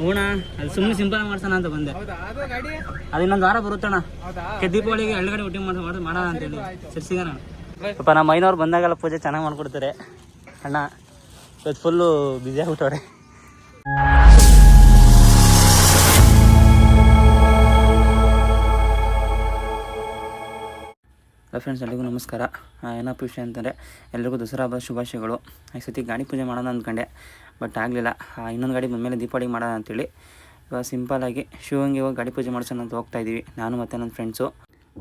ಹೂಣ ಅದು ಸುಮ್ಮನೆ ಸಿಂಪಲ್ ಮಾಡ್ಸೋಣ ಅಂತ ಬಂದೆ. ಅದು ಇನ್ನೊಂದು ವಾರ ಬರುತ್ತಣ್ಣ. ದೀಪಾವಳಿಗೆ ಎಳ್ಗಡೆ ಊಟ ಮಾಡಿ ಮಾಡಿ ಮಾಡೋಣ ಅಂತೇಳಿ ಸರಿ ಸಿಗೋಣ. ಪಾಪ ನಮ್ಮ ಮೈನವ್ರು ಬಂದಾಗೆಲ್ಲ ಪೂಜೆ ಚೆನ್ನಾಗಿ ಮಾಡ್ಕೊಡ್ತಾರೆ. ಅಣ್ಣ ಇವತ್ತು ಫುಲ್ಲು ಬ್ಯುಸಿ ಆಗ್ಬಿಟ್ಟವ್ರೆ. ಫ್ರೆಂಡ್ಸ್ ಎಲ್ರಿಗೂ ನಮಸ್ಕಾರ. ಏನಪ್ಪ ವಿಷಯ ಅಂತಂದರೆ ಎಲ್ರಿಗೂ ದಸರಾ ಹಬ್ಬದ ಶುಭಾಶಯಗಳು. ಈ ಸತಿ ಗಾಡಿ ಪೂಜೆ ಮಾಡೋಣ ಅಂದ್ಕೊಂಡೆ. ಬಟ್ ಆಗಲಿಲ್ಲ. ಇನ್ನೊಂದು ಗಾಡಿ ಬಂದಮೇಲೆ ದೀಪಾವಳಿ ಮಾಡೋಣ ಅಂತೇಳಿ. ಇವಾಗ ಸಿಂಪಲಾಗಿ ಶಿವಂಗೆ ಹೋಗಿ ಗಾಡಿ ಪೂಜೆ ಮಾಡ್ಸೋಣ ಅಂತ ಹೋಗ್ತಾ ಇದ್ದೀವಿ ನಾನು ಮತ್ತು ನನ್ನ ಫ್ರೆಂಡ್ಸು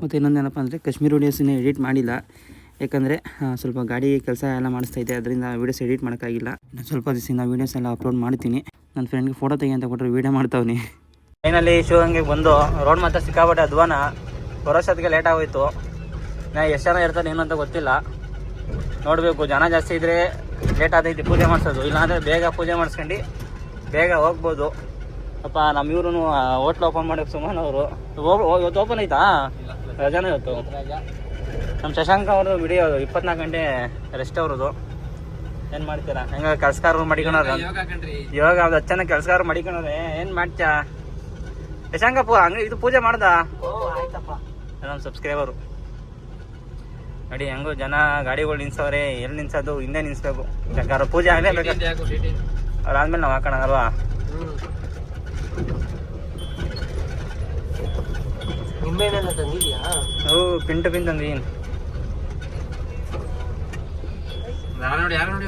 ಮತ್ತು ಇನ್ನೊಂದು ಏನಪ್ಪ ಅಂದರೆ ಕಾಶ್ಮೀರ್ ವೀಡಿಯೋಸನ್ನ ಎಡಿಟ್ ಮಾಡಿಲ್ಲ. ಯಾಕಂದರೆ ಸ್ವಲ್ಪ ಗಾಡಿ ಕೆಲಸ ಎಲ್ಲ ಮಾಡಿಸ್ತಾ ಇದೆ. ಅದರಿಂದ ವೀಡಿಯೋಸ್ ಎಡಿಟ್ ಮಾಡೋಕ್ಕಾಗಿಲ್ಲ. ಸ್ವಲ್ಪ ದಿವಸದಿಂದ ವೀಡಿಯೋಸ್ ಎಲ್ಲ ಅಪ್ಲೋಡ್ ಮಾಡ್ತೀನಿ. ನನ್ನ ಫ್ರೆಂಡ್ಗೆ ಫೋಟೋ ತೆಗಿ ಅಂತ ಕೊಟ್ಟರೆ ವೀಡಿಯೋ ಮಾಡ್ತಾವ್ನಿ. ಫೈನಲಿ ಶಿವಂಗೆ ಬಂದು ರೋಡ್ ಮಾತ್ರ ಸಿಕ್ಕಾಪಟ್ಟೆ ಅಧ್ವಾನ. ಬರೋಷ್ಟೊತ್ತಿಗೆ ಲೇಟ್ ಆಗೋಯ್ತು. ನಾ ಎಷ್ಟು ಜನ ಇರ್ತಾನೆ ಏನು ಅಂತ ಗೊತ್ತಿಲ್ಲ. ನೋಡಬೇಕು, ಜನ ಜಾಸ್ತಿ ಇದ್ದರೆ ಲೇಟ್ ಆದೈತಿ ಪೂಜೆ ಮಾಡಿಸೋದು. ಇಲ್ಲಾಂದರೆ ಬೇಗ ಪೂಜೆ ಮಾಡಿಸ್ಕೊಂಡು ಬೇಗ ಹೋಗ್ಬೋದು. ಅಪ್ಪ ನಮ್ಮ ಇವ್ರು ಹೋಟ್ಲ್ ಓಪನ್ ಮಾಡೋಕೆ ಸುಮಾರು ಅವರು. ಇವತ್ತು ಓಪನ್ ಐತಾ? ರಜಾನೇ ಇವತ್ತು? ನಮ್ಮ ಶಶಾಂಕ್ ಅವರು ವಿಡಿಯೋ ಇಪ್ಪತ್ನಾಲ್ಕು ಗಂಟೆ ರೆಸ್ಟ್ ಅವ್ರದ್ದು. ಏನು ಮಾಡ್ತೀರಾ? ಹೆಂಗ ಕೆಲಸಗಾರರು ಯೋಗ ಕಣ್ರಿ ಇವಾಗ ಅದು ಹಚ್ಚನ ಕೆಲಸಕಾರ ಕೆಲಸಗಾರರು ಮಡಿಕೊಳೋರೆ. ಏನು ಮಾಡ್ತ್ಯಾ? ಶಶಾಂಕಪ್ಪ ಹಂಗೆ ಇದು ಪೂಜೆ ಮಾಡ್ದಾ? ಓ ಆಯ್ತಪ್ಪ. ನಮ್ಮ ಸಬ್ಸ್ಕ್ರೈಬರು ನೋಡಿ ಹೆಂಗೋ ಜನ ಗಾಡಿಗಳು ನಿಲ್ಸವ್ರೆ ಎಲ್ಲಿ ನಿಲ್ಸೋದು? ಹಿಂದೆ ನಿಲ್ಸ್ಬೇಕು. ಯಾಕಾರ ಪೂಜೆ ಆಗಲೇ ಅವ್ರು ಆದ್ಮೇಲೆ ನಾವು ಹಾಕೋಣಲ್ವಾ ಅವು ಪಿಂಟು ಪಿನ್ ತಂದು ಏನು ಯಾರು ಯಾರು ನೋಡಿ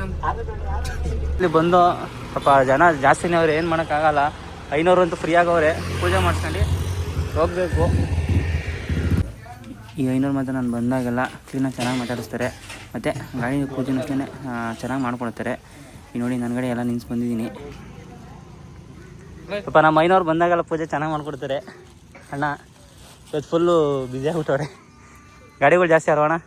ಇಲ್ಲಿ ಬಂದು ಪಾಪ ಜನ ಜಾಸ್ತಿನೇ ಅವ್ರೆ ಏನು ಮಾಡೋಕ್ಕಾಗಲ್ಲ. ಐನೂರು ಅಂತೂ ಫ್ರೀ ಆಗವ್ರೆ. ಪೂಜೆ ಮಾಡ್ಸ್ಕೊಂಡು ಹೋಗ್ಬೇಕು. ಈ ಐನೂರು ಮಾತ್ರ ನಾನು ಬಂದಾಗೆಲ್ಲ ಕ್ಲೀನಾಗಿ ಚೆನ್ನಾಗಿ ಮಾತಾಡಿಸ್ತಾರೆ. ಮತ್ತು ಗಾಡಿ ಪೂಜೆನ ಅಷ್ಟೇ ಚೆನ್ನಾಗಿ ಮಾಡ್ಕೊಡ್ತಾರೆ. ಈ ನೋಡಿ ನನ್ನ ಕಡೆ ಎಲ್ಲ ನಿನ್ಸ್ ಬಂದಿದ್ದೀನಿ. ಸ್ವಲ್ಪ ನಮ್ಮ ಐನೂರು ಬಂದಾಗೆಲ್ಲ ಪೂಜೆ ಚೆನ್ನಾಗಿ ಮಾಡ್ಕೊಡ್ತಾರೆ. ಅಣ್ಣ, ಇವತ್ತು ಫುಲ್ಲು ಬ್ಯುಸಿ ಆಗ್ಬಿಟ್ಟವ್ರೆ. ಗಾಡಿಗಳು ಜಾಸ್ತಿ ಅಲ್ವಣ್ಣ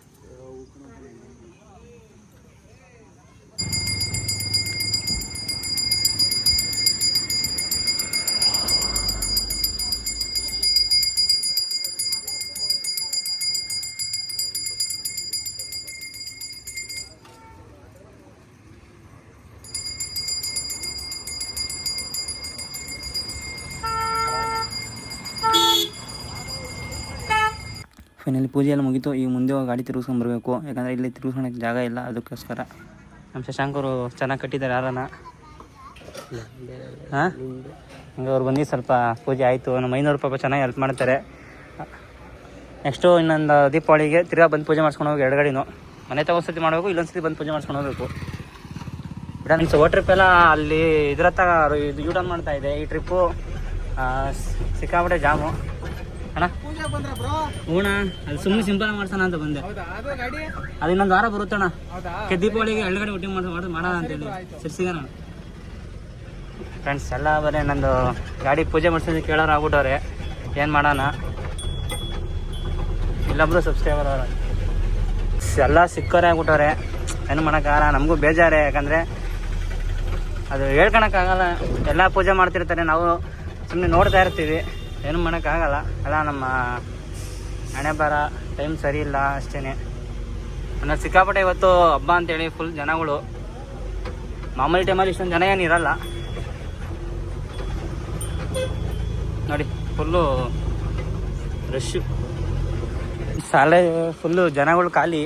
ಫೈನಲಿ ಪೂಜೆ ಎಲ್ಲ ಮುಗಿತು, ಈಗ ಮುಂದೆ ಹೋಗಿ ಗಾಡಿ ತಿರುಗಿಸ್ಕೊಂಡು ಬರಬೇಕು. ಯಾಕಂದರೆ ಇಲ್ಲಿ ತಿರುಗಿಸ್ಕೊಳಕ್ಕೆ ಜಾಗ ಇಲ್ಲ, ಅದಕ್ಕೋಸ್ಕರ. ನಮ್ಮ ಶಶಾಂಕರು ಚೆನ್ನಾಗಿ ಕಟ್ಟಿದ್ದಾರೆ ಯಾರನ್ನ ಹಾಂ? ಹಂಗೆ ಅವ್ರು ಬಂದು ಸ್ವಲ್ಪ ಪೂಜೆ ಆಯಿತು, ನಮ್ಮ ಐನೂರು ಪಾಪ ಚೆನ್ನಾಗಿ ಹೆಲ್ಪ್ ಮಾಡ್ತಾರೆ. ನೆಕ್ಸ್ಟು ಇನ್ನೊಂದು ದೀಪಾವಳಿಗೆ ತಿರ್ಗಾ ಬಂದು ಪೂಜೆ ಮಾಡ್ಸ್ಕೊಂಡು ಹೋಗಿ ಎರಡು ಮನೆ ತಗೊಂಡ್ಸತಿ ಮಾಡಬೇಕು ಇಲ್ಲೊಂದು ಸತಿ ಬಂದು ಪೂಜೆ ಮಾಡ್ಸ್ಕೊಂಡು ಹೋಗಬೇಕು. ಬಿಡ ನಿಮ್ಮ ಓ ಟ್ರಿಪ್ ಎಲ್ಲ ಅಲ್ಲಿ ಇದ್ರತ್ತ ಇದು ಯೂಟರ್ನ್ ಮಾಡ್ತಾ ಇದೆ, ಈ ಟ್ರಿಪ್ಪು ಸಿಕ್ಕಾಪಟ್ಟೆ ಜಾಮು ಅಣ್ಣ? ಹೂಣ ಅದು ಸುಮ್ಮನೆ ಸಿಂಪಲ್ ಮಾಡ್ಸೋಣ ಅಂತ ಬಂದೆ. ಅದು ಇನ್ನೊಂದು ವಾರ ಬರುತ್ತಣ್ಣ ದೀಪಾವಳಿಗೆ ಎಳ್ಗಡೆ ಊಟ ಮಾಡಿ ಮಾಡಿ ಮಾಡೋಣ ಅಂತೇಳಿ ಸರಿ ಸಿಗೋಣ ಫ್ರೆಂಡ್ಸ್ ಎಲ್ಲ ಬರೀ ನಂದು ಗಾಡಿ ಪೂಜೆ ಮಾಡ್ಸೋದು ಕೇಳೋರು ಆಗ್ಬಿಟ್ಟವ್ರೆ. ಏನು ಮಾಡೋಣ? ಇಲ್ಲೊಬ್ರು ಸಬ್ಸ್ಕ್ರೈಬರ್ ಅವರು. ಎಲ್ಲ ಸಿಕ್ಕೋರೆ ಆಗ್ಬಿಟ್ಟವ್ರೆ. ಏನು ಮಾಡೋಕ್ಕಾಗಲ್ಲ ನಮಗೂ ಬೇಜಾರೆ. ಯಾಕಂದರೆ ಅದು ಹೇಳ್ಕೊಳಕ್ಕಾಗಲ್ಲ ಎಲ್ಲ ಪೂಜೆ ಮಾಡ್ತಿರ್ತಾರೆ. ನಾವು ಸುಮ್ಮನೆ ನೋಡ್ತಾ ಇರ್ತೀವಿ. ಏನು ಮಾಡೋಕ್ಕಾಗಲ್ಲ. ಅಲ್ಲ, ನಮ್ಮ ಹಣೆ ಬರ ಟೈಮ್ ಸರಿ ಇಲ್ಲ ಅಷ್ಟೇ ನನ್ನ ಸಿಕ್ಕಾಪಟ್ಟೆ ಇವತ್ತು ಹಬ್ಬ ಅಂತೇಳಿ ಫುಲ್ ಜನಗಳು. ಮಾಮೂಲಿ ಟೈಮಲ್ಲಿ ಇಷ್ಟೊಂದು ಜನ ಏನು ಇರಲ್ಲ. ನೋಡಿ ಫುಲ್ಲು ರಶ್ಶು ಶಾಲೆ ಫುಲ್ಲು ಜನಗಳು ಖಾಲಿ.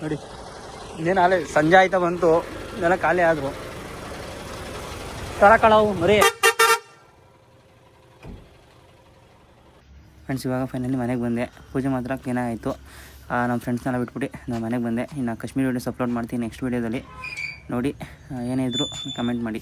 ನೋಡಿ, ಇನ್ನೇನು ಅಲ್ಲೇ ಸಂಜೆ ಆಯ್ತಾ ಬಂತು. ಜನ ಖಾಲಿ ಆದರು. ಕಳಕಳವು ಮರಿ. ಫ್ರೆಂಡ್ಸ್ ಇವಾಗ ಫೈನಲಿ ಮನೆಗೆ ಬಂದೆ. ಪೂಜೆ ಮಾತ್ರ ಆಯಿತು. ನಮ್ಮ ಫ್ರೆಂಡ್ಸ್ನೆಲ್ಲ ಬಿಟ್ಬಿಟ್ಟು ನಾನು ಮನೆಗೆ ಬಂದೆ. ಇನ್ನು ಕಾಶ್ಮೀರ್ ವೀಡಿಯೋಸ್ ಅಪ್ಲೋಡ್ ಮಾಡ್ತೀನಿ ನೆಕ್ಸ್ಟ್ ವೀಡಿಯೋದಲ್ಲಿ ನೋಡಿ ಏನೇ ಇದ್ದರೂ ಕಮೆಂಟ್ ಮಾಡಿ.